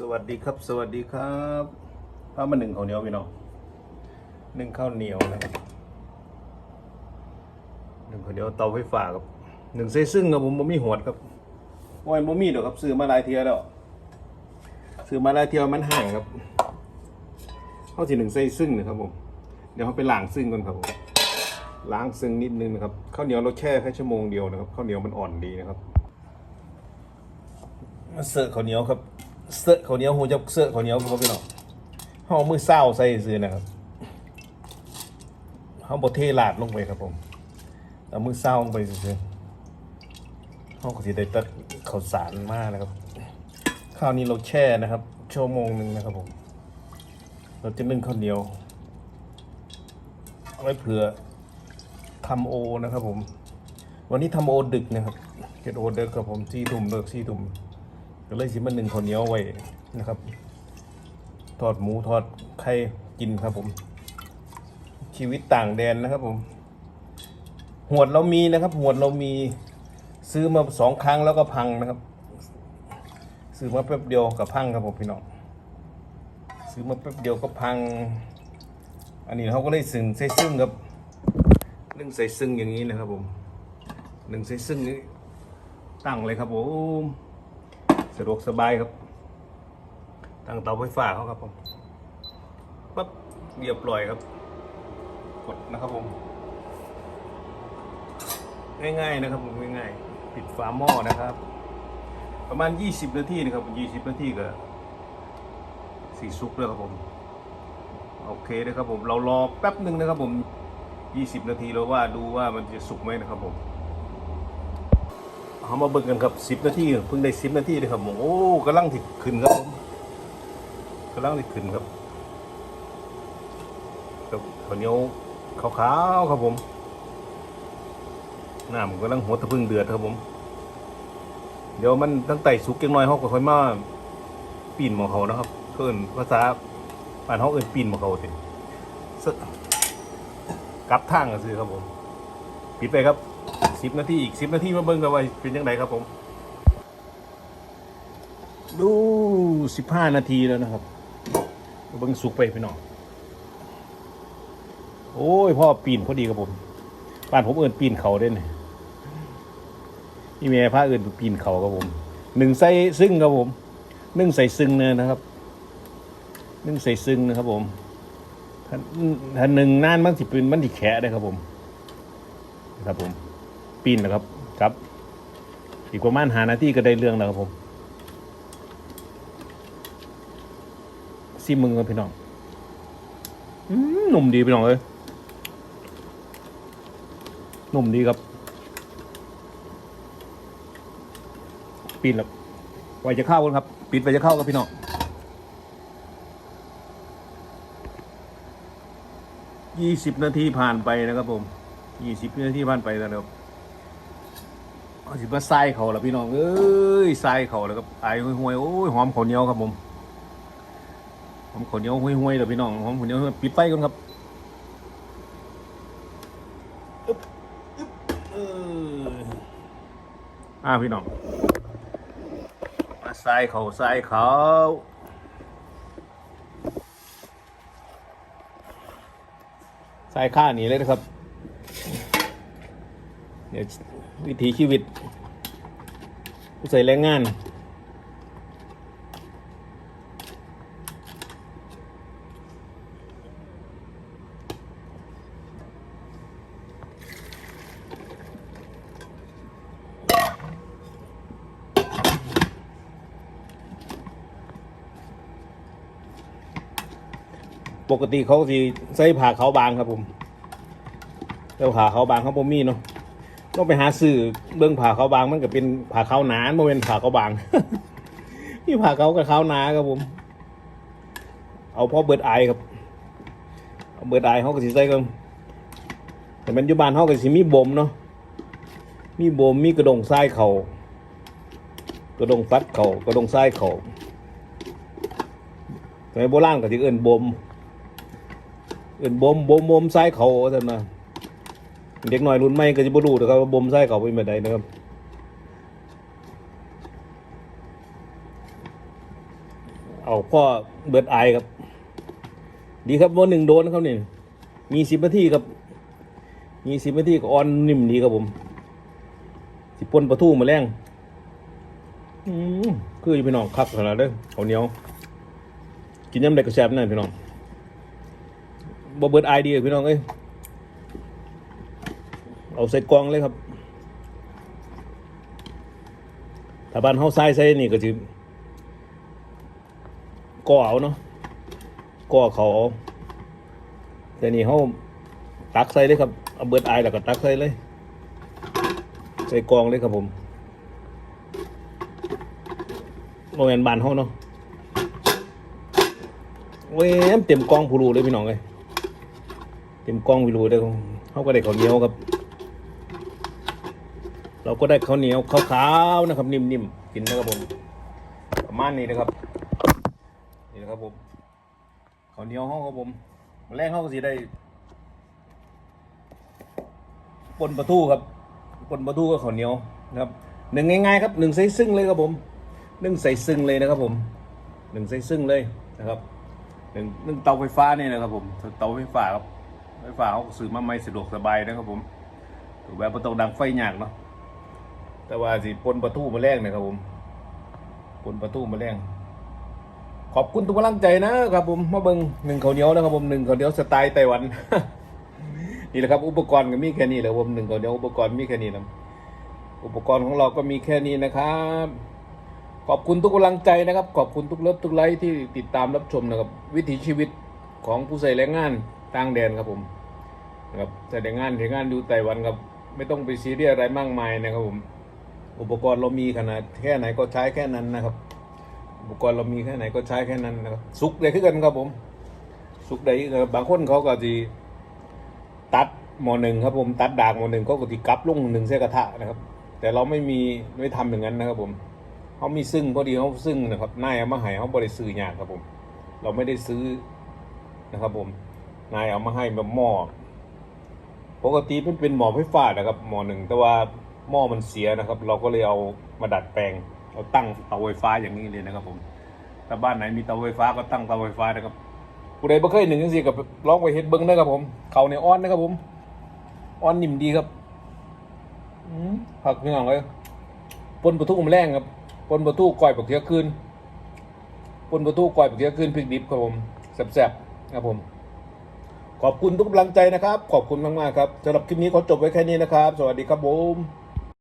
สวัสดีครับ สวัสดีครับพาวมาหนึ่งข้าวเหนียวพี่น้องหนึ่งข้าวเหนียวนะครับหนึ่งข้าวเหนียวเตาไฟฟ้าครับหนึ่งเส้ซึ่งครับผมบ่มีหวดครับโอ้ยบ่มีดอกครับซื้อมาหลายเทียแล้วซื้อมาหลายเทียมันห่างครับเขาสิหนึ่งเส้ซึ่งนะครับผมเดี๋ยวเขาไปล้างซึ่งก่อนครับผมล้างซึ่งนิดนึงนะครับข้าวเหนียวเราแช่แค่ชั่วโมงเดียวนะครับข้าวเหนียวมันอ่อนดีนะครับมาเสิร์ฟข้าวเหนียวครับ เสิร์ฟข้าวเหนียวหูจะเสิร์ฟข้าวเหนียวครับพี่น้องห่อามือเศร้าใส่ซื้อนะครับเขาบดเทลาดลงไปครับผมเอามือเศร้าลงไปซื้อเขาก็สิได้ตัดข้าวสารมากนะครับข้าวนี้เราแช่นะครับชั่วโมงหนึ่งนะครับผม เราจะนึ่งข้าวเหนียวเอาไว้เผื่อทำโอนะครับผม วันนี้ทำโอดึกนะครับเก็ดโอดึกครับผมสี่ทุ่มเลิกสี่ทุ่ม ก็เลยสิมันหนึ่งข้าวเหนียวไว้นะครับ ทอดหมูทอดไข่กินครับผม ชีวิตต่างแดนนะครับผมหวดเรามีนะครับ หวดเรามีซื้อมาสองครั้งแล้วก็พังนะครับ ซื้อมาแป๊บเดียวกับพังครับผมพี่น้องซื้อมาแป๊บเดียวก็พัง อันนี้เขาก็เลยซึ่งใส่ซึ่งครับเรื่องใส่ซึ่งอย่างนี้นะครับผมหนึ่งใส่ซึ่งนี้ตั้งเลยครับผม สะดวกสบายครับตั้งเตาไฟฟ้าเขาครับผมปั๊บเรียบร้อยครับ กดนะครับผม ง่ายๆนะครับผมง่ายๆปิดฝาหม้อนะครับ ประมาณ 20 นาทีนะครับ 20 นาทีก็สีซุปแล้วครับผม โอเคนะครับผมเรารอแป๊บหนึ่งนะครับผม 20 นาทีแล้วว่าดูว่ามันจะสุกไหมนะครับผม เอามาเบิ่งกันครับสิบนาทีเพิ่งได้สิบนาทีเลยครับผมโอ้กำลังติดขึ้นครับผมกำลังติดขึ้นครับกับข้าวเหนียวขาวๆครับผมน้ำกำลังหัวตะพึ่งเดือดครับผม เดี๋ยวมันตั้งแต่สุกยังน้อยเขาก็ค่อยมาปีนหมอเขานะครับเพิ่นภาษาบ้านเขาเอิ้นปีนหมอเขาสิกลับทางก็ซื้อครับผมปิดไปครับ สิบนาทีอีกสิบนาทีมาเบิ่งกันว่าเป็นยังไงครับผม ดูสิบห้านาทีแล้วนะครับเบิ่งสุกไปพี่น้องโอ้ยพ่อปีนพอดีครับผมบ้านผมเอินปีนเขาเด่นนี่แม่พระเอินปีนเขาครับผมหนึ่งใส่ซึ่งครับผมหนึ่งใส่ซึ่งเนยนะครับหนึ่งใส่ซึ่งนะครับผมถ้าถ้าหนึ่งนานมันสิปืนมันสิแขะได้ครับผม ครับผม ปีนนะครับครับ อีกประมาณหานาทีก็ได้เรื่องแล้วครับผมซีมึงครับพี่น้องหนุ่มดีพี่น้องเอ้ยหนุ่มดีครับปีนแล้วไว้จะเข้ากันครับ ปิดไว้จะเข้ากับพี่น้องยี่สิบนาทีผ่านไปนะครับผมยี่สิบนาทีผ่านไปแล้วครับ เอาสิมาใส่เขาแล้วพี่น้องเอ้ยใส่เขาแล้วครับไอ้ห่วยๆโอ้ยหอมข้าวเหนียวครับผมหอมข้าวเหนียวห่วยๆเดี๋ยวพี่น้องหอมข้าวเหนียวห่วยๆปิดไฟก่อนครับอึ๊บอึ๊บเอออ่าพี่น้องมาใส่เขาใส่เขาใส่ข้าหนีเลยนะครับเดี๋ยว วิถีชีวิตผู้ใส่แรงงาน ปกติเขาสิใส่ผ่าเขาบางครับผมแล้วผ่าเขาบางเขาบ่มีเนาะ ต้องไปหาซื้อเบื้องผ่าเขาบางมันก็เป็นผ่าเขาหนาโมเป็นผ่าเขาบางนี่ผ่าเขากับเขาหนาครับผม เอาพ่อเบิดไอครับเอาเบิดไอเขาก็สิใส่กันแต่เปัจจุบันเขาก็สิมีบ่มเนาะมีบ่มมีกระดงทรายเขากระดงฟัดเขากระดงทรายเขาสมัยโบราณก็สิเอิ้นบ่มเอิ้นบ่มบ่มบ่มทรายเขาท่านั้นนะ เด็กน้อยรุ่นใหม่ก็จะบ่รู้นะครับว่าบ่มไส้เขาเป็นแบบใดนะครับเอาพ่อเบิดไอครับ ดีครับวันหนึ่งโดนครับนี่มีสิบนาทีครับ มีสิบนาทีก็ออนนิ่มดีครับผม สิปนประทูมาแรงอืมคือพี่น้องคักขนาดเด้อข้าเหนียว กินยำใดก็แซ่บนั่นพี่น้องบ่เบิดไอเดียพี่น้องเอ้ย เอาใส่กล่องเลยครับ ถ้าบ้านเฮาใส่ใส่นี่ก็สิก่อเอาเนาะก่อเขาเอาแต่นี่เฮาตักใส่เลยครับเอาเบิดไอแล้วก็ตักใส่เลย ใส่กล่องเลยครับผมโรงงานบานเฮาเนาะเว้ยเต็มกล้องผู้รู้เลยพี่น้องเลยเต็มกล้องผู้รู้เลยเขาก็ได้ข้าวเหนียวครับ เราก็ได้ข้าวเหนียวขาวๆนะครับ นิ่มๆกินนะครับผมประมาณนี้นะครับนี่นะครับผมข้าวเหนียวห้องครับผมแรกเขาก็สิได้ปนปลาทูครับปนปลาทูกับข้าวเหนียวนะครับหนึ่งง่ายๆครับหนึ่งใส่ซึ่งเลยครับผมหนึ่งใส่ซึ่งเลยนะครับผมหนึ่งใส่ซึ่งเลยนะครับหนึ่งหนึ่งเตาไฟฟ้านี่นะครับผมเตาไฟฟ้าครับไฟฟ้าเขาซื้อมาไม่สะดวกสบายนะครับผมถูกแบบประตูดังไฟหยากเนาะ แต่ว่าสิปนประตูมาแรงนะครับผมปนประตูมาแรงขอบคุณทุกกำลังใจนะครับผมมาเบิ้งหนึ่งข้าวเหนียวนะครับผมหนึ่งข้าวเหนียวสไตล์ไต้หวันนี่แหละครับ อุปกรณ์ก็มีแค่นี้แหละครับผมหนึ่งข้าวเหนียวอุปกรณ์มีแค่นี้นะอุปกรณ์ของเราก็มีแค่นี้นะครับ ขอบคุณทุกกำลังใจนะครับ ขอบคุณทุกเลิฟทุกไลค์ที่ติดตามรับชมนะครับ วิถีชีวิตของผู้ใส่แรงงานต่างแดนครับผมนะครับใส่แรงงานแรงงานอยู่ไต้หวันครับ ไม่ต้องไปซีเรียสอะไรมากมายนะครับผม อุปกรณ์เรามีขนาดแค่ไหนก็ใช้แค่นั้นนะครับ อุปกรณ์เรามีแค่ไหนก็ใช้แค่นั้นนะครับสุกได้ขึ้นกันครับผม สุกได้คือกันบางคนเขาก็จะตัดหมอหนึ่งครับผมตัดดากหมอหนึ่งเขาก็จะกลับลงหนึ่งเส้กระทะนะครับ แต่เราไม่มีไม่ทำอย่างนั้นนะครับผมเขามีซึ่งพอดีเขาซึ่งนะครับนายเอามาให้เขาบริซื้อยากครับผม เราไม่ได้ซื้อนะครับผมนายเอามาให้แบบหม้อปกติมันเป็นหม้อไฟฟ้านะครับหม้อหนึ่งแต่ว่า หม้อมันเสียนะครับ เราก็เลยเอามาดัดแปลงเอาตั้งเตาไฟฟ้าอย่างนี้เลยนะครับผมถ้าบ้านไหนมีเตาไฟฟ้าก็ตั้งเตาไฟฟ้านะครับผู้ใดบ่เคยหนึ่งจังซี่กับลองไปเฮ็ดเบิ้งนะครับผมเขาในอ้อนนะครับผมอ้อนนิ่มดีครับอืผักพี่น้องเลยปนประทุมแรงครับปนประตูก้อยปักเทียคืนปนประตูก้อยปักเทียคืนพริกดิบครับผมแซ่บๆครับผม ขอบคุณทุกกำลังใจนะครับ ขอบคุณมากๆครับสำหรับคลิปนี้ขอจบไว้แค่นี้นะครับ สวัสดีครับผม